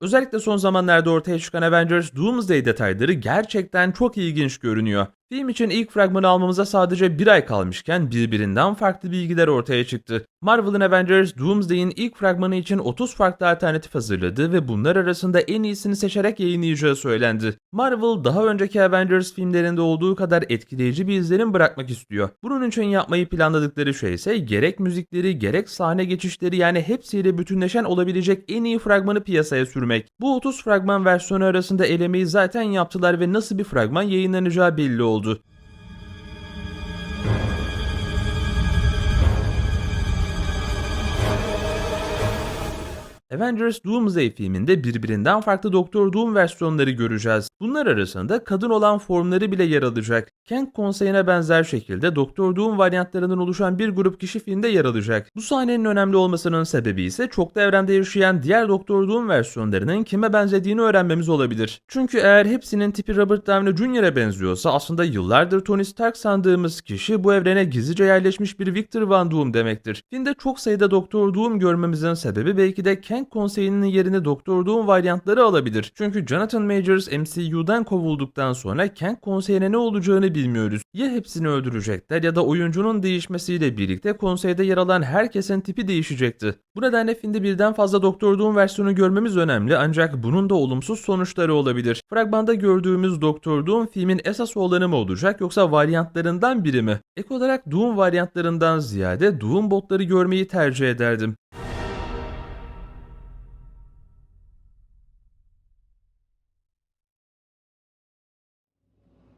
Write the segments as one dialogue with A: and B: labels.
A: Özellikle son zamanlarda ortaya çıkan Avengers Doomsday detayları gerçekten çok ilginç görünüyor. Film için ilk fragmanı almamıza sadece bir ay kalmışken birbirinden farklı bilgiler ortaya çıktı. Marvel'ın Avengers Doomsday'in ilk fragmanı için 30 farklı alternatif hazırladı ve bunlar arasında en iyisini seçerek yayınlayacağı söylendi. Marvel daha önceki Avengers filmlerinde olduğu kadar etkileyici bir izlenim bırakmak istiyor. Bunun için yapmayı planladıkları şey ise gerek müzikleri gerek sahne geçişleri yani hepsiyle bütünleşen olabilecek en iyi fragmanı piyasaya sürmek. Bu 30 fragman versiyonu arasında elemeyi zaten yaptılar ve nasıl bir fragman yayınlanacağı belli oldu. Avengers Doomsday filminde birbirinden farklı Doktor Doom versiyonları göreceğiz. Bunlar arasında kadın olan formları bile yer alacak. Kent konseyine benzer şekilde Doktor Doom varyantlarından oluşan bir grup kişi filmde yer alacak. Bu sahnenin önemli olmasının sebebi ise çoklu evrende yaşayan diğer Doktor Doom versiyonlarının kime benzediğini öğrenmemiz olabilir. Çünkü eğer hepsinin tipi Robert Downey Jr.'e benziyorsa aslında yıllardır Tony Stark sandığımız kişi bu evrene gizlice yerleşmiş bir Victor Van Doom demektir. Filmde çok sayıda Doktor Doom görmemizin sebebi belki de Kent konseyinin yerini Doktor Doom varyantları alabilir. Çünkü Jonathan Majors MCU'dan kovulduktan sonra Kent konseyine ne olacağını bilmiyoruz. Ya hepsini öldürecekler ya da oyuncunun değişmesiyle birlikte konseyde yer alan herkesin tipi değişecekti. Bu nedenle filmde birden fazla Doktor Doom versiyonu görmemiz önemli ancak bunun da olumsuz sonuçları olabilir. Fragmanda gördüğümüz Doktor Doom filmin esas olanı mı olacak yoksa varyantlarından biri mi? Ek olarak Doom varyantlarından ziyade Doom botları görmeyi tercih ederdim.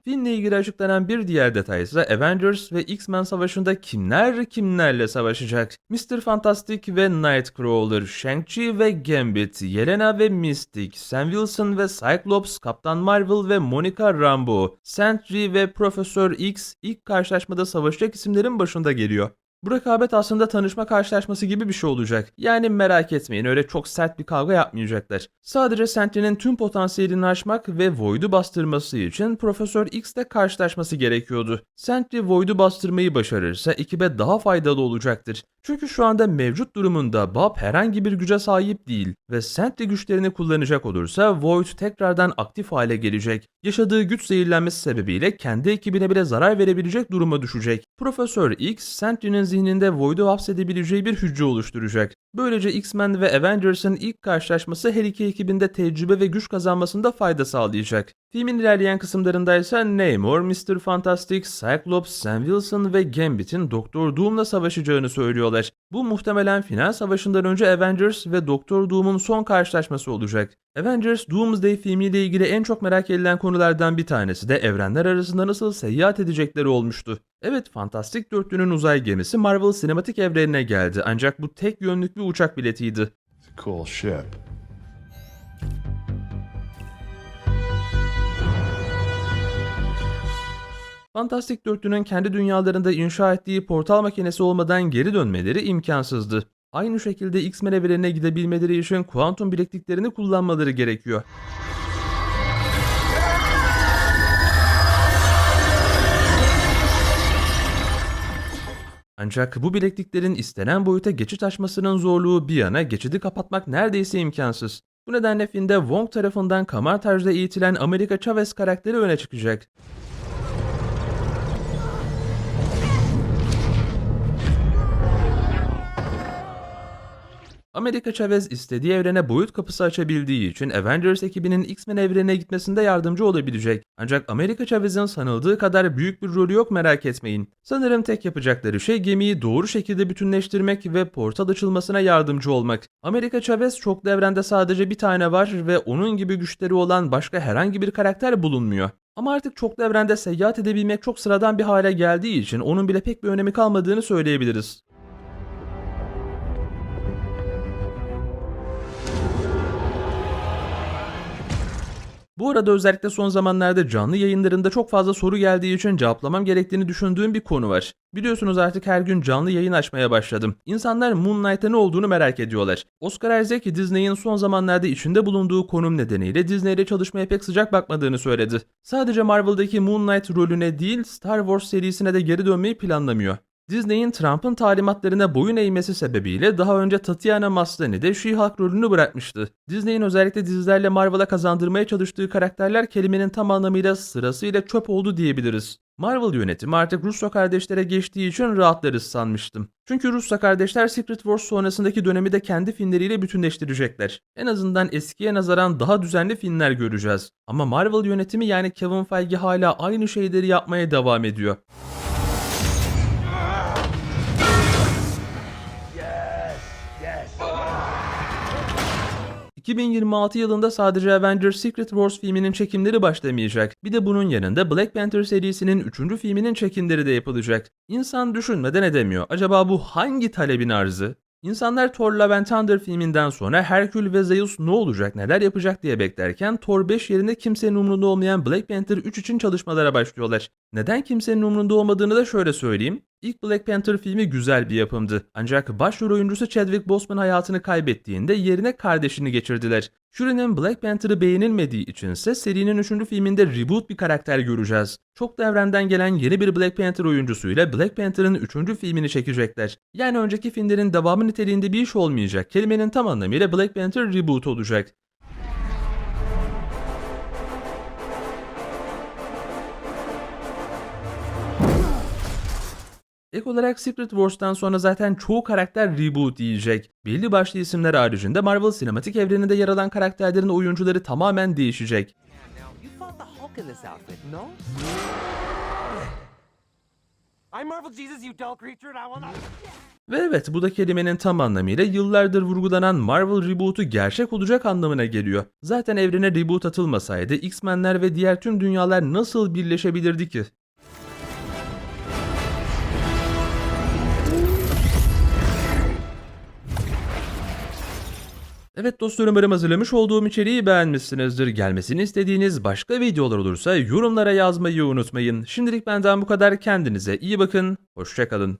A: Filmle ilgili açıklanan bir diğer detay ise Avengers ve X-Men savaşında kimler kimlerle savaşacak? Mr. Fantastic ve Nightcrawler, Shang-Chi ve Gambit, Yelena ve Mystic, Sam Wilson ve Cyclops, Kaptan Marvel ve Monica Rambeau, Sentry ve Profesör X ilk karşılaşmada savaşacak isimlerin başında geliyor. Bu rekabet aslında tanışma karşılaşması gibi bir şey olacak. Yani merak etmeyin öyle çok sert bir kavga yapmayacaklar. Sadece Sentry'nin tüm potansiyelini aşmak ve Void'u bastırması için Profesör X'le karşılaşması gerekiyordu. Sentry Void'u bastırmayı başarırsa ekibe daha faydalı olacaktır. Çünkü şu anda mevcut durumunda Bob herhangi bir güce sahip değil ve Sentry güçlerini kullanacak olursa Void tekrardan aktif hale gelecek. Yaşadığı güç zehirlenmesi sebebiyle kendi ekibine bile zarar verebilecek duruma düşecek. Profesör X, Sentry'nin zihninde Void'u hapsedebileceği bir hücre oluşturacak. Böylece X-Men ve Avengers'ın ilk karşılaşması her iki ekibinde tecrübe ve güç kazanmasında fayda sağlayacak. Filmin ilerleyen kısımlarında ise Namor, Mr. Fantastic, Cyclops, Sam Wilson ve Gambit'in Doktor Doom'la savaşacağını söylüyorlar. Bu muhtemelen final savaşından önce Avengers ve Doktor Doom'un son karşılaşması olacak. Avengers Doomsday filmiyle ilgili en çok merak edilen konulardan bir tanesi de evrenler arasında nasıl seyahat edecekleri olmuştu. Evet Fantastik Dörtlü'nün uzay gemisi Marvel sinematik evrenine geldi ancak bu tek yönlük bir uçak biletiydi.
B: Cool ship.
A: Fantastik Dörtlü'nün kendi dünyalarında inşa ettiği portal makinesi olmadan geri dönmeleri imkansızdı. Aynı şekilde X-Men evrenine gidebilmeleri için kuantum bilekliklerini kullanmaları gerekiyor. Ancak bu bilekliklerin istenen boyuta geçit açmasının zorluğu bir yana geçidi kapatmak neredeyse imkansız. Bu nedenle filmde Wong tarafından Kamartaj'da eğitilen Amerika Chavez karakteri öne çıkacak. Amerika Chavez istediği evrene boyut kapısı açabildiği için Avengers ekibinin X-Men evrenine gitmesinde yardımcı olabilecek. Ancak Amerika Chavez'in sanıldığı kadar büyük bir rolü yok merak etmeyin. Sanırım tek yapacakları şey gemiyi doğru şekilde bütünleştirmek ve portal açılmasına yardımcı olmak. Amerika Chavez çoklu evrende sadece bir tane var ve onun gibi güçleri olan başka herhangi bir karakter bulunmuyor. Ama artık çoklu evrende seyahat edebilmek çok sıradan bir hale geldiği için onun bile pek bir önemi kalmadığını söyleyebiliriz. Bu arada özellikle son zamanlarda canlı yayınlarında çok fazla soru geldiği için cevaplamam gerektiğini düşündüğüm bir konu var. Biliyorsunuz artık her gün canlı yayın açmaya başladım. İnsanlar Moon Knight'a ne olduğunu merak ediyorlar. Oscar Isaac Disney'in son zamanlarda içinde bulunduğu konum nedeniyle Disney ile çalışmaya pek sıcak bakmadığını söyledi. Sadece Marvel'daki Moon Knight rolüne değil Star Wars serisine de geri dönmeyi planlamıyor. Disney'in Trump'ın talimatlarına boyun eğmesi sebebiyle daha önce Tatiana Maslany de She-Hulk rolünü bırakmıştı. Disney'in özellikle dizilerle Marvel'a kazandırmaya çalıştığı karakterler kelimenin tam anlamıyla sırasıyla çöp oldu diyebiliriz. Marvel yönetimi artık Russo kardeşlere geçtiği için rahatlarız sanmıştım. Çünkü Russo kardeşler Secret Wars sonrasındaki dönemi de kendi filmleriyle bütünleştirecekler. En azından eskiye nazaran daha düzenli filmler göreceğiz. Ama Marvel yönetimi yani Kevin Feige hala aynı şeyleri yapmaya devam ediyor. 2026 yılında sadece Avengers Secret Wars filminin çekimleri başlamayacak. Bir de bunun yanında Black Panther serisinin 3. filminin çekimleri de yapılacak. İnsan düşünmeden edemiyor. Acaba bu hangi talebin arzı? İnsanlar Thor Love and Thunder filminden sonra Herkül ve Zeus ne olacak, neler yapacak diye beklerken Thor 5 yerine kimsenin umrunda olmayan Black Panther 3 için çalışmalara başlıyorlar. Neden kimsenin umrunda olmadığını da şöyle söyleyeyim. İlk Black Panther filmi güzel bir yapımdı. Ancak başrol oyuncusu Chadwick Boseman hayatını kaybettiğinde yerine kardeşini geçirdiler. Shuri'nin Black Panther'ı beğenilmediği içinse serinin 3. filminde reboot bir karakter göreceğiz. Çok da evrenden gelen yeni bir Black Panther oyuncusuyla Black Panther'ın 3. filmini çekecekler. Yani önceki filmlerin devamı niteliğinde bir iş olmayacak. Kelimenin tam anlamıyla Black Panther reboot olacak. Ek olarak Secret Wars'tan sonra zaten çoğu karakter reboot yiyecek. Belli başlı isimler haricinde Marvel sinematik evreninde yer alan karakterlerin oyuncuları tamamen değişecek. Ve evet bu da kelimenin tam anlamıyla yıllardır vurgulanan Marvel reboot'u gerçek olacak anlamına geliyor. Zaten evrene reboot atılmasaydı X-Men'ler ve diğer tüm dünyalar nasıl birleşebilirdi ki? Evet dostlarım umarım hazırlamış olduğum içeriği beğenmişsinizdir. Gelmesini istediğiniz başka videolar olursa yorumlara yazmayı unutmayın. Şimdilik benden bu kadar. Kendinize iyi bakın. Hoşçakalın.